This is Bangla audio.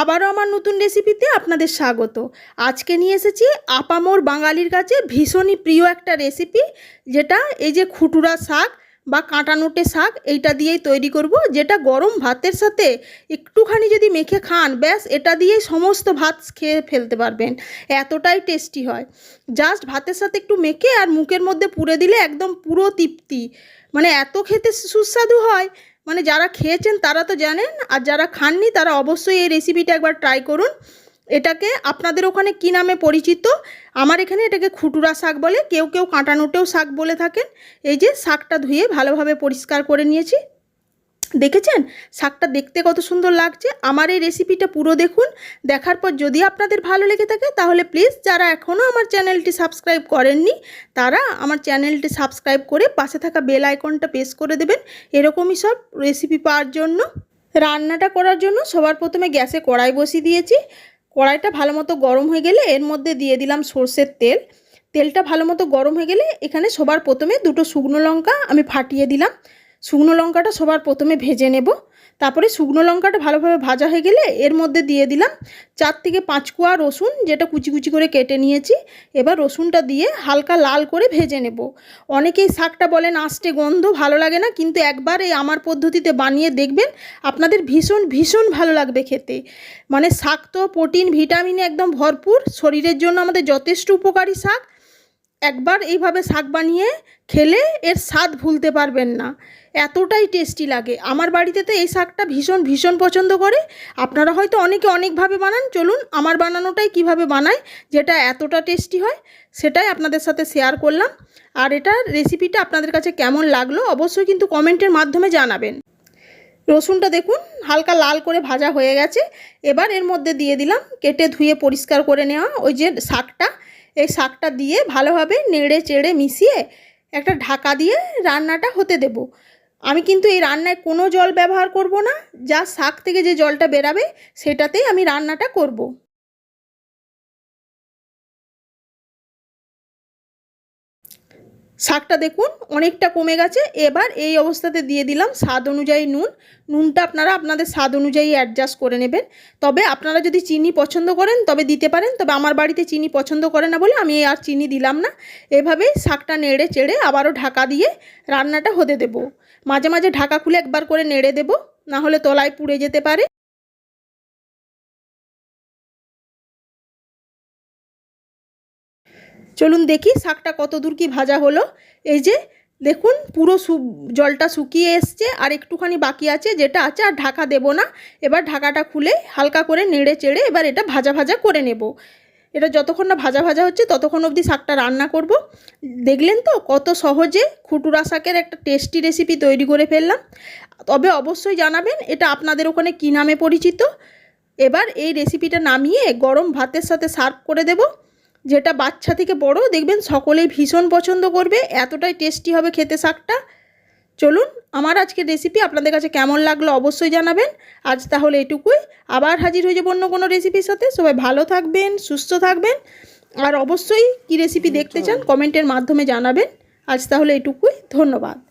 আবারও আমার নতুন রেসিপিতে আপনাদের স্বাগত। আজকে নিয়ে এসেছি আপামোর বাঙালির কাছে ভীষণই প্রিয় একটা রেসিপি যেটা এই যে খুটুরা শাক বা কাঁটা নোটে শাক, এইটা দিয়েই তৈরি করব, যেটা গরম ভাতের সাথে একটুখানি যদি মেখে খান, ব্যাস, এটা দিয়েই সমস্ত ভাত খেয়ে ফেলতে পারবেন। এতটাই টেস্টি হয়। জাস্ট ভাতের সাথে একটু মেখে আর মুখের মধ্যে পুরে দিলে একদম পুরো তৃপ্তি। মানে এত খেতে সুস্বাদু হয় মানে যারা খেয়েছেন তারা তো জানেন, আর যারা খাননি তারা অবশ্যই এই রেসিপিটা একবার ট্রাই করুন। এটাকে আপনাদের ওখানে কি নামে পরিচিত? আমার এখানে এটাকে খুটুরা শাক বলে, কেউ কেউ কাঁটানোটেও শাক বলে থাকেন। এই যে শাকটা ধুয়ে ভালোভাবে পরিষ্কার করে নিয়েছি। দেখেছেন? শাকটা দেখতে কত সুন্দর লাগছে। আমার এই রেসিপিটা পুরো দেখুন। দেখার পর যদি আপনাদের ভালো লেগে থাকে, তাহলে প্লিজ যারা এখনও আমার চ্যানেলটি সাবস্ক্রাইব করেননি, তারা আমার চ্যানেলটি সাবস্ক্রাইব করে পাশে থাকা বেল আইকনটা প্রেস করে দেবেন। এরকমই সব রেসিপি পাওয়ার জন্য। রান্নাটা করার জন্য সবার প্রথমে গ্যাসে কড়াই বসিয়ে দিয়েছি। কড়াইটা ভালো মতো গরম হয়ে গেলে এর মধ্যে দিয়ে দিলাম সর্ষের তেল। তেলটা ভালো মতো গরম হয়ে গেলে এখানে সবার প্রথমে দুটো শুকনো লঙ্কা আমি ফাটিয়ে দিলাম। শুকনো লঙ্কাটা সবার প্রথমে ভেজে নেব। তারপরে শুকনো লঙ্কাটা ভালোভাবে ভাজা হয়ে গেলে এর মধ্যে দিয়ে দিলাম চার থেকে পাঁচ কোয়া রসুন, যেটা কুচি কুচি করে কেটে নিয়েছি। এবার রসুনটা দিয়ে হালকা লাল করে ভেজে নেব। অনেকেই শাকটা বলেন, আষ্টে গন্ধ, ভালো লাগে না। কিন্তু একবার এই আমার পদ্ধতিতে বানিয়ে দেখবেন, আপনাদের ভীষণ ভীষণ ভালো লাগবে খেতে। মানে শাক তো প্রোটিন, ভিটামিনে একদম ভরপুর। শরীরের জন্য আমাদের যথেষ্ট উপকারী শাক। একবার এইভাবে শাক বানিয়ে খেলে এর স্বাদ ভুলতে পারবেন না। এতটাই টেস্টি লাগে। আমার বাড়িতে তো এই শাকটা ভীষণ ভীষণ পছন্দ করে। আপনারা হয়তো অনেকে অনেকভাবে বানান। চলুন আমার বানানোটাই কীভাবে বানায় যেটা এতটা টেস্টি হয়, সেটাই আপনাদের সাথে শেয়ার করলাম। আর এটার রেসিপিটা আপনাদের কাছে কেমন লাগল, অবশ্যই কিন্তু কমেন্টের মাধ্যমে জানাবেন। রসুনটা দেখুন, হালকা লাল করে ভাজা হয়ে গেছে। এবার এর মধ্যে দিয়ে দিলাম কেটে ধুয়ে পরিষ্কার করে নেওয়া ওই যে শাকটা। এই শাকটা দিয়ে ভালোভাবে নেড়ে চেড়ে মিশিয়ে একটা ঢাকা দিয়ে রান্নাটা হতে দেব। আমি কিন্তু এই রান্নায় কোনো জল ব্যবহার করব না, যা শাক থেকে যে জলটা বেরাবে সেটাতেই আমি রান্নাটা করব। শাকটা দেখুন অনেকটা কমে গেছে। এবার এই অবস্থাতে দিয়ে দিলাম স্বাদ অনুযায়ী নুন। নুনটা আপনারা আপনাদের স্বাদ অনুযায়ী অ্যাডজাস্ট করে নেবেন। তবে আপনারা যদি চিনি পছন্দ করেন, তবে দিতে পারেন। তবে আমার বাড়িতে চিনি পছন্দ করে না বলে আমি আর চিনি দিলাম না। এভাবেই শাকটা নেড়ে চেড়ে আবারও ঢাকা দিয়ে রান্নাটা হতে দেব। মাঝে মাঝে ঢাকা খুলে একবার করে নেড়ে দেব। না হলে তলায় পুড়ে যেতে পারে। চলুন দেখি শাকটা কত দূর কি ভাজা হলো। এই যে, দেখুন, পুরো জলটা শুকিয়ে এসছে, আর একটুখানি বাকি আছে যেটা আছে, আর ঢাকা দেব না। এবার ঢাকাটা খুলে হালকা করে নেড়ে চেড়ে এবার এটা ভাজা ভাজা করে নেব। এটা যতক্ষণ না ভাজা ভাজা হচ্ছে, ততক্ষণ অবধি শাকটা রান্না করব। দেখলেন তো কত সহজে খুটুরা শাকের একটা টেস্টি রেসিপি তৈরি করে ফেললাম। তবে অবশ্যই জানাবেন, এটা আপনাদের ওখানে কী নামে পরিচিত? এবার এই রেসিপিটা নামিয়ে গরম ভাতের সাথে সার্ভ করে দেবো। যেটা বাচ্চা থেকে বড়, দেখবেন সকলেই ভীষণ পছন্দ করবে, এতটাই টেস্টি হবে খেতে শাকটা। চলুন, আমার আজকের রেসিপি আপনাদের কাছে কেমন লাগল অবশ্যই জানাবেন। আজ তাহলে এটুকুই। আবার হাজির হয়ে যাব অন্য কোনো রেসিপির সাথে। সবাই ভালো থাকবেন, সুস্থ থাকবেন। আর অবশ্যই কী রেসিপি দেখতে চান কমেন্টের মাধ্যমে জানাবেন। আজ তাহলে এটুকুই। ধন্যবাদ।